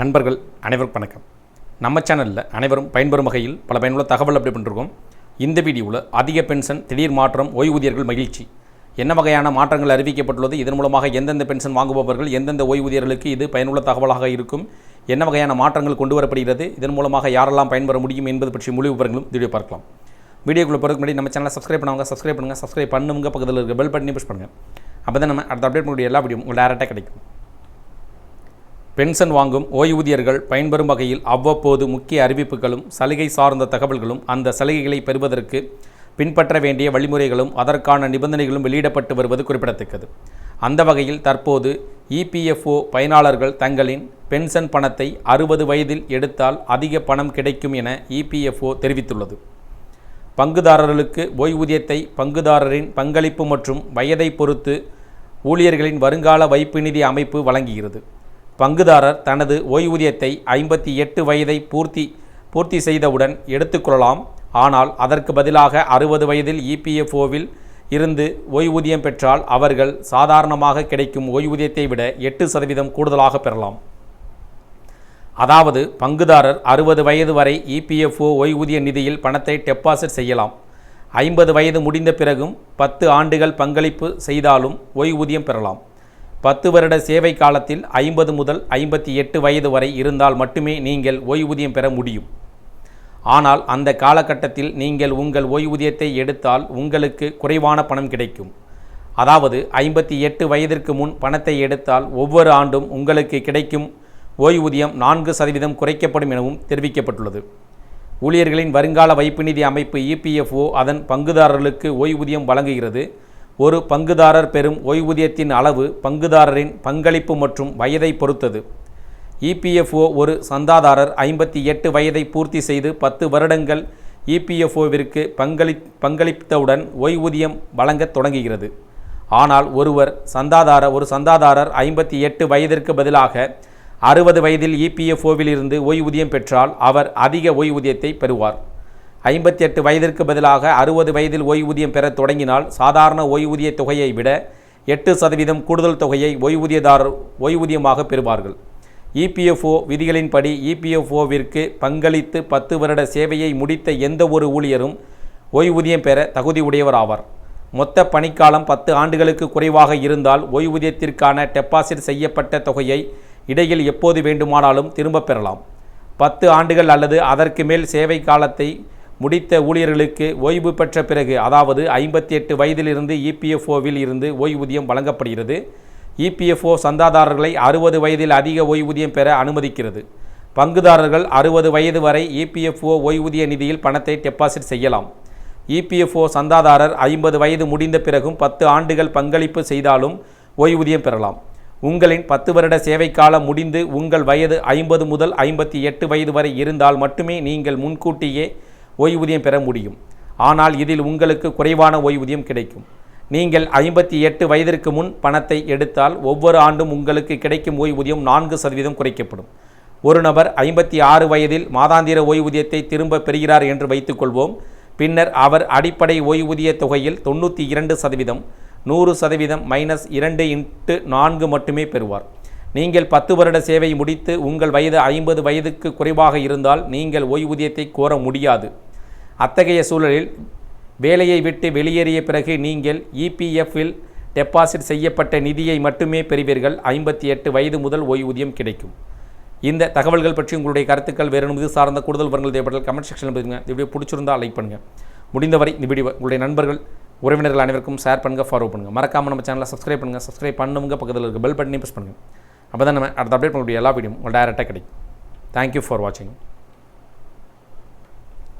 நண்பர்கள் அனைவருக்கும் வணக்கம். நம்ம சேனலில் அனைவரும் பயன்பெறும் வகையில் பல பயனுள்ள தகவல் அப்படி பண்ணிருக்கோம். இந்த வீடியோவில் அதிக பென்ஷன் திடீர் மாற்றம் ஓய்வூதியர்கள் மகிழ்ச்சி. என்ன வகையான மாற்றங்கள் அறிவிக்கப்பட்டுள்ளது இதன் மூலமாக எந்தெந்த பென்ஷன் வாங்குபவர்கள் எந்தெந்த ஓய்வூதியர்களுக்கு இது பயனுள்ள தகவலாக இருக்கும் என்ன வகையான மாற்றங்கள் கொண்டு வரப்படுகிறது இதன் மூலமாக யாரெல்லாம் பயன்பெற முடியும் என்பது பற்றி முழு விவரங்களும் வீடியோ பார்க்கலாம். வீடியோக்குள்ளே போகிறதுக்கு முன்னாடி நம்ம சேனலை சப்ஸ்கிரைப் பண்ணுவாங்க சப்ஸ்கிரைப் பண்ணுங்கள் சப்ஸ்கிரைப் பண்ணுங்க பக்கத்தில் இருக்க பெல் பட்டனி புஷ் பண்ணுங்கள் அப்போ தான் நம்ம அடுத்த அப்டேட் பண்ணக்கூடிய எல்லா வீடியோ உங்களுக்கு டேரெக்டாக கிடைக்கும். பென்ஷன் வாங்கும் ஓய்வூதியர்கள் பயன்பெறும் வகையில் அவ்வப்போது முக்கிய அறிவிப்புகளும் சலுகை சார்ந்த தகவல்களும் அந்த சலுகைகளை பெறுவதற்கு பின்பற்ற வேண்டிய வழிமுறைகளும் அதற்கான நிபந்தனைகளும் வெளியிடப்பட்டு வருவது குறிப்பிடத்தக்கது. அந்த வகையில் தற்போது இபிஎஃப்ஓ பயனாளர்கள் தங்களின் பென்ஷன் பணத்தை அறுபது வயதில் எடுத்தால் அதிக பணம் கிடைக்கும் என இபிஎஃப்ஓ தெரிவித்துள்ளது. பங்குதாரர்களுக்கு ஓய்வூதியத்தை பங்குதாரரின் பங்களிப்பு மற்றும் வயதை பொறுத்து ஊழியர்களின் வருங்கால வைப்பு நிதி அமைப்பு வழங்குகிறது. பங்குதாரர் தனது ஓய்வூதியத்தை ஐம்பத்தி எட்டு வயதை பூர்த்தி பூர்த்தி செய்தவுடன் எடுத்துக்கொள்ளலாம். ஆனால் அதற்கு பதிலாக அறுபது வயதில் இபிஎஃப்ஓவில் இருந்து ஓய்வூதியம் பெற்றால் அவர்கள் சாதாரணமாக கிடைக்கும் ஓய்வூதியத்தை விட எட்டு சதவீதம் கூடுதலாக பெறலாம். அதாவது பங்குதாரர் அறுபது வயது வரை இபிஎஃப்ஓ ஓய்வூதிய நிதியில் பணத்தை டெபாசிட் செய்யலாம். ஐம்பது வயது முடிந்த பிறகும் பத்து ஆண்டுகள் பங்களிப்பு செய்தாலும் ஓய்வூதியம் பெறலாம். பத்து வருட சேவை காலத்தில் ஐம்பது முதல் ஐம்பத்தி எட்டு வயது வரை இருந்தால் மட்டுமே நீங்கள் ஓய்வூதியம் பெற முடியும். ஆனால் அந்த காலகட்டத்தில் நீங்கள் உங்கள் ஓய்வூதியத்தை எடுத்தால் உங்களுக்கு குறைவான பணம் கிடைக்கும். அதாவது ஐம்பத்தி எட்டு வயதிற்கு முன் பணத்தை எடுத்தால் ஒவ்வொரு ஆண்டும் உங்களுக்கு கிடைக்கும் ஓய்வூதியம் நான்கு சதவீதம் குறைக்கப்படும் எனவும் தெரிவிக்கப்பட்டுள்ளது. ஊழியர்களின் வருங்கால வைப்பு நிதி அமைப்பு இபிஎஃப்ஓ அதன் பங்குதாரர்களுக்கு ஓய்வூதியம் வழங்குகிறது. ஒரு பங்குதாரர் பெறும் ஓய்வூதியத்தின் அளவு பங்குதாரரின் பங்களிப்பு மற்றும் வயதை பொறுத்தது. இபிஎஃப்ஓ ஒரு சந்தாதாரர் ஐம்பத்தி எட்டு வயதை பூர்த்தி செய்து பத்து வருடங்கள் இபிஎஃப்ஓவிற்கு பங்களி பங்களித்தவுடன் ஓய்வூதியம் வழங்கத் தொடங்குகிறது. ஆனால் ஒருவர் சந்தாதாரர் ஒரு சந்தாதாரர் ஐம்பத்தி எட்டு வயதிற்கு பதிலாக அறுபது வயதில் இபிஎஃப்ஓவிலிருந்து ஓய்வூதியம் பெற்றால் அவர் அதிக ஓய்வூதியத்தை பெறுவார். ஐம்பத்தி எட்டு வயதிற்கு பதிலாக அறுபது வயதில் ஓய்வூதியம் பெற தொடங்கினால் சாதாரண ஓய்வூதிய தொகையை விட எட்டு சதவீதம் கூடுதல் தொகையை ஓய்வூதியதாரர் ஓய்வூதியமாக பெறுவார்கள். இபிஎஃப்ஓ விதிகளின்படி இபிஎஃப்ஓவிற்கு பங்களித்து பத்து வருட சேவையை முடித்த எந்த ஒரு ஊழியரும் ஓய்வூதியம் பெற தகுதி உடையவர் ஆவார். மொத்த பணிக்காலம் பத்து ஆண்டுகளுக்கு குறைவாக இருந்தால் ஓய்வூதியத்திற்கான டெபாசிட் செய்யப்பட்ட தொகையை இடையில் எப்போது வேண்டுமானாலும் திரும்பப் பெறலாம். பத்து ஆண்டுகள் அல்லது அதற்கு மேல் சேவை காலத்தை முடித்த ஊழியர்களுக்கு ஓய்வு பெற்ற பிறகு அதாவது ஐம்பத்தி எட்டு வயதிலிருந்து இபிஎஃப்ஓவில் இருந்து ஓய்வூதியம் வழங்கப்படுகிறது. இபிஎஃப்ஓ சந்தாதாரர்களை அறுபது வயதில் அதிக ஓய்வூதியம் பெற அனுமதிக்கிறது. பங்குதாரர்கள் அறுபது வயது வரை இபிஎஃப்ஓ ஓய்வூதிய நிதியில் பணத்தை டெபாசிட் செய்யலாம். இபிஎஃப்ஓ சந்தாதாரர் ஐம்பது வயது முடிந்த பிறகும் பத்து ஆண்டுகள் பங்களிப்பு செய்தாலும் ஓய்வூதியம் பெறலாம். உங்களின் பத்து வருட சேவை காலம் முடிந்து உங்கள் வயது ஐம்பது முதல் ஐம்பத்தி எட்டு வயது வரை இருந்தால் மட்டுமே நீங்கள் முன்கூட்டியே ஓய்வூதியம் பெற முடியும். ஆனால் இதில் உங்களுக்கு குறைவான ஓய்வூதியம் கிடைக்கும். நீங்கள் ஐம்பத்தி எட்டு வயதிற்கு முன் பணத்தை எடுத்தால் ஒவ்வொரு ஆண்டும் உங்களுக்கு கிடைக்கும் ஓய்வூதியம் நான்கு சதவீதம் குறைக்கப்படும். ஒரு நபர் ஐம்பத்தி ஆறு வயதில் மாதாந்திர ஓய்வூதியத்தை திரும்ப பெறுகிறார் என்று வைத்துக்கொள்வோம். பின்னர் அவர் அடிப்படை ஓய்வூதிய தொகையில் தொண்ணூற்றி இரண்டு சதவீதம் நூறு சதவீதம் மைனஸ் இரண்டு இன்ட்டு நான்கு மட்டுமே பெறுவார். நீங்கள் பத்து வருட சேவை முடித்து உங்கள் வயது ஐம்பது வயதுக்கு குறைவாக இருந்தால் நீங்கள் ஓய்வூதியத்தை கோர முடியாது. அத்தகைய சூழலில் வேலையை விட்டு வெளியேறிய பிறகு நீங்கள் இபிஎஃப்பில் டெபாசிட் செய்யப்பட்ட நிதியை மட்டுமே பெறுவீர்கள். ஐம்பத்தி எட்டு வயது முதல் ஓய்வூதியம் கிடைக்கும். இந்த தகவல்கள் பற்றி உங்களுடைய கருத்துக்கள் வேறு இது சார்ந்த கூடுதல் விவரங்கள் தேவைப்பட்டால் கமெண்ட் செக்ஷனில் பதிவுங்க இந்த வீடியோ பிடிச்சிருந்தால் லைக் பண்ணுங்கள் முடிந்தவரை இந்த வீடியோ உங்களுடைய நண்பர்கள் உறவினர்கள் அனைவருக்கும் ஷேர் பண்ணுங்கள் ஃபாலோ பண்ணுங்கள் மறக்காமல் நம்ம சேனலை சப்ஸ்கிரைப் பண்ணுங்கள் சப்ஸ்கிரைப் பண்ணுங்க பக்கத்தில் இருக்க பெல் பட்டனையும் ப்ரெஸ் பண்ணுங்கள் அப்போ தான் நம்ம அடுத்த அப்டேட் பண்ணக்கூடிய எல்லா வீடியோ உங்களுக்கு டேரெக்டாக கிடைக்கும். தேங்க்யூ ஃபார் வாட்சிங்